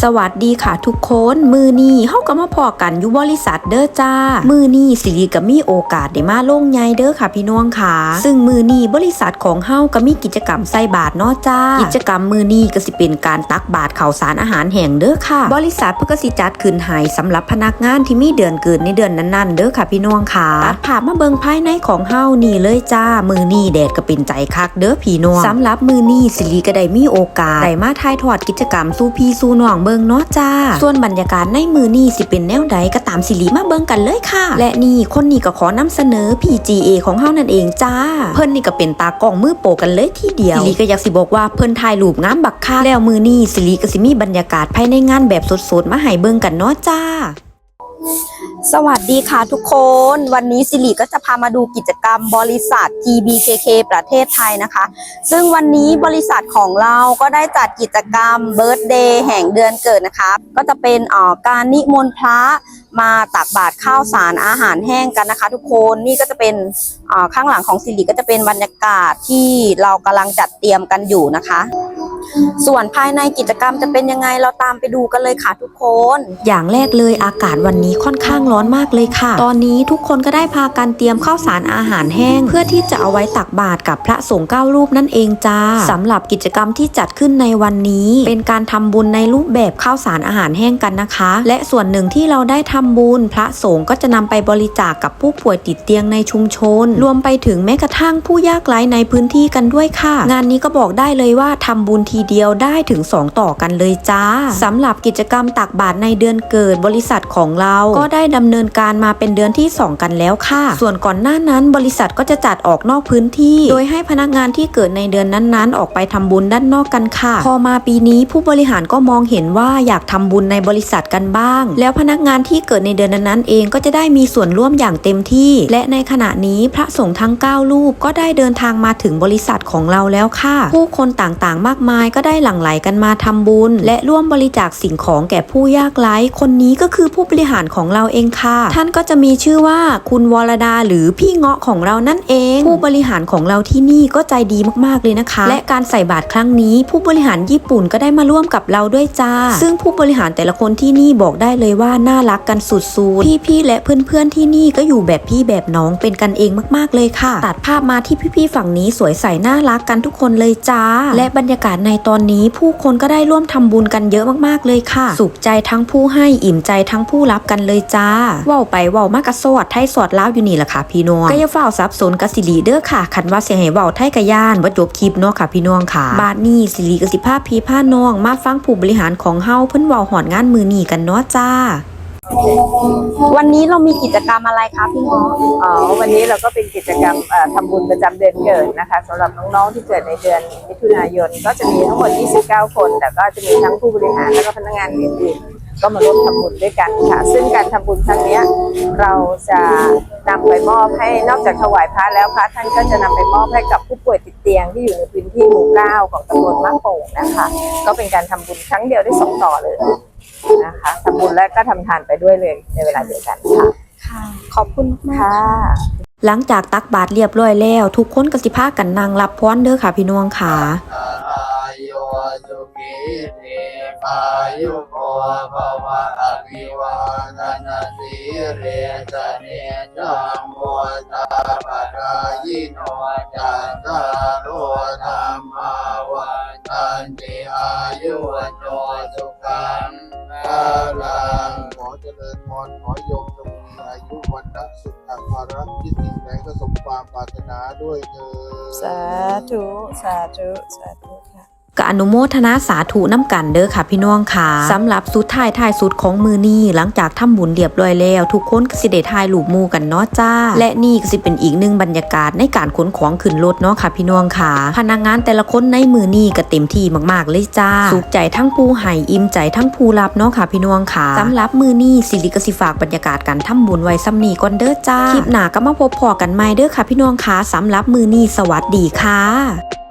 สวัสดีค่ะทุกคนมือนี้เฮาก็มาพอกันอยู่บริษัทเด้อจ้า มือนี้สิริก็มีโอกาสได้มาลงใหญ่เด้อค่ะพี่น้องค่ะ ซึ่งมือนี้บริษัทของเฮาก็มีกิจกรรมใส่บาตรเนาะจ้า กิจกรรมมือนี้ก็สิเป็นการตักบาตรข่าวสารอาหารแห่งเด้อค่ะ บริษัทเพิ่นก็สิจัดขึ้นให้สำหรับพนักงานที่มีเดือนเกิดในเดือนนั้นๆเด้อค่ะพี่น้องค่ะตัดภาพมาเบิ่งภายในของเฮานี่เลยจ้า มือนี้แดดก็เป็นใจคักเด้อพี่น้องสำหรับมือนี้สิริก็ได้มีโอกาสได้มาถ่ายทอดกิจกรรมสู่พี่สู่น้องเบิ่งเนาะจ้า ส่วนบรรยากาศในมือนี้สิเป็นแนวใดก็ตามสิริมาเบิ่งกันเลยค่ะ และนี่คนนี้ก็ขอนำเสนอ PGA ของเฮานั่นเองจ้า เพิ่นนี่ก็เป็นตากล้องมือโปกันเลยทีเดียวสิริก็อยากสิบอกว่าเพิ่นถ่ายรูปงามบักค่ะแล้วมือนี้สิริก็สิมีบรรยากาศภายในงานแบบสดๆมาให้เบิ่งกันเนาะจ้า สวัสดีค่ะทุกคน วันนี้สิริก็จะพามาดูกิจกรรมบริษัท TBKK ประเทศไทยนะคะ ซึ่งวันนี้บริษัทของเราก็ได้จัดกิจกรรมเบิร์ d เดย์แห่งเดือนเกิดนะคะ ก็จะเป็นออการนิมนต์พระมาตักบาตรข้าวสารอาหารแห้งกันนะคะ ทุกคนนี่ก็จะเป็นอ่อข้างหลังของสิริก็จะเป็นบรรยากาศที่เรากำลังจัดเตรียมกันอยู่นะคะ ส่วนภายในกิจกรรมจะเป็นยังไงเราตามไปดูกันเลยค่ะทุกคน อย่างแรกเลยอากาศวันนี้ค่อนข้างร้อนมากเลยค่ะ ตอนนี้ทุกคนก็ได้พากันเตรียมข้าวสารอาหารแห้ง เพื่อที่จะเอาไว้ตักบาตรกับพระสงฆ์เก้ารูปนั่นเองจ้าสำหรับกิจกรรมที่จัดขึ้นในวันนี้ เป็นการทำบุญในรูปแบบข้าวสารอาหารแห้งกันนะคะ และส่วนหนึ่งที่เราได้ทำบุญพระสงฆ์ก็จะนำไปบริจาคกับผู้ป่วยติดเตียงในชุมชน รวมไปถึงแม้กระทั่งผู้ยากไร้ในพื้นที่กันด้วยค่ะ งานนี้ก็บอกได้เลยว่าทำบุญทีเดียวได้ถึง 2 ต่อกันเลยจ้าสำหรับกิจกรรมตักบาตรในเดือนเกิดบริษัทของเรา ก็ได้ดำเนินการมาเป็นเดือนที่ 2 กันแล้วค่ะ ส่วนก่อนหน้านั้นบริษัทก็จะจัดออกนอกพื้นที่ โดยให้พนักงานที่เกิดในเดือนนั้นๆ ออกไปทำบุญด้านนอกกันค่ะ พอมาปีนี้ผู้บริหารก็มองเห็นว่าอยากทำบุญในบริษัทกันบ้าง แล้วพนักงานที่เกิดในเดือนนั้นๆเองก็จะได้มีส่วนร่วมอย่างเต็มที่ และในขณะนี้พระสงฆ์ทั้ง 9 รูปก็ได้เดินทางมาถึงบริษัทของเราแล้วค่ะ ผู้คนต่างๆ มากมายก็ได้หลั่งไหลกันมาทำบุญ และร่วมบริจาคสิ่งของแก่ผู้ยากไร้คนนี้ก็คือผู้บริหารของเราเองค่ะ ท่านก็จะมีชื่อว่าคุณวรดาหรือพี่เงาะของเรานั่นเอง ผู้บริหารของเราที่นี่ก็ใจดีมากๆเลยนะคะ และการใส่บาตรครั้งนี้ ผู้บริหารญี่ปุ่นก็ได้มาร่วมกับเราด้วยจ้า ซึ่งผู้บริหารแต่ละคนที่นี่บอกได้เลยว่าน่ารักกันสุดๆพี่ๆและเพื่อนๆที่นี่ก็อยู่แบบพี่แบบน้องเป็นกันเองมากๆเลยค่ะ ตัดภาพมาที่พี่ๆฝั่งนี้สวยใสน่ารักกันทุกคนเลยจ้า และบรรยากาศในตอนนี้ผู้คนก็ได้ร่วมทำบุญกันเยอะมากๆเลยค่ะ สุขใจทั้งผู้ให้อิ่มใจทั้งผู้รับกันเลยจ้าเว้าไปเว้ามากระสอดไทยสอดล้าวอยู่นี่แหละค่ะพี่น้องก็อย่าเฝ้าซับสนกับสิริเด้อค่ะคันว่าเสียให้เว้าไทยกะย่านว่าจบคลิปเนาะค่ะพี่น้องค่ะ บาดนี้สิริกสิภาพพีผ้าน้อง มาฟังผู้บริหารของเฮาเพิ่นเว้าหอนงานมือนีกันเนาะจ้า วันนี้เรามีกิจกรรมอะไรคะพี่ง้ออ๋อวันนี้เราก็เป็นกิจกรรมเอ่อทำบุญประจำเดือนเกิดนะคะสำหรับน้องๆที่เกิดในเดือนมิถุนายน ก็จะมีทั้งหมด 29 คน แต่ก็จะมีทั้งผู้บริหารและก็พนักงานอื่นๆ ก็มาร่วมทำบุญด้วยกันค่ะ ซึ่งการทำบุญครั้งเนี้ยเราจะนำไปมอบให้นอกจากถวายพระแล้วพระท่านก็จะนำไปมอบให้กับผู้ป่วยติดเตียงที่อยู่ในพื้นที่หมู่เก้าของตำบลมะโป่งนะคะ ก็เป็นการทำบุญครั้งเดียวได้สองต่อเลยนะคะทำบุญและก็ทำทานไปด้วยเลยในเวลาเดียวกันค่ะค่ะขอบคุณมากค่ะ หลังจากตักบาตรเรียบร้อยแล้ว ทุกคนก็สิพากันนั่งรับพรเด้อค่ะพี่น้องค่ะอายุ สุขีทีอายุโกภวะอภิวาทนาสีเรสเนจังโมตาปะกายิโนจันตารโธรรมาวันตันติอายุวันโนสุขังภาลังขอเจริญพรขอโยมจงมีอายุวันนะสุขภาระที่สิ่งใดก็สมความปรารถนาด้วยเถิดสาธุ สาธุ สาธุ ก็อนุโมทนาสาธุน้ำกันเด้อค่ะพี่น้องค่ะสำหรับสุดท้ายท้ายสุดของมือนี้หลังจากทำบุญเรียบร้อยแล้ว ทุกคนก็สิได้ถ่ายรูปมูกันเนาะจ้า และนี่ก็สิเป็นอีกหนึ่งบรรยากาศในการขนของขึ้นรถเนาะค่ะพี่น้องค่ะ พนักงานแต่ละคนในมือนี้ก็เต็มที่มากๆเลยจ้า สุขใจทั้งผู้ให้อิ่มใจทั้งผู้รับเนาะค่ะพี่น้องค่ะสำหรับมือนี้สิริกสิฝากบรรยากาศการทำบุญไว้ซ้ำนี้ก่อนเด้อจ้าคลิปหน้าก็มาพบพอกันใหม่เด้อค่ะพี่น้องค่ะสำหรับมือนี้สวัสดีค่ะ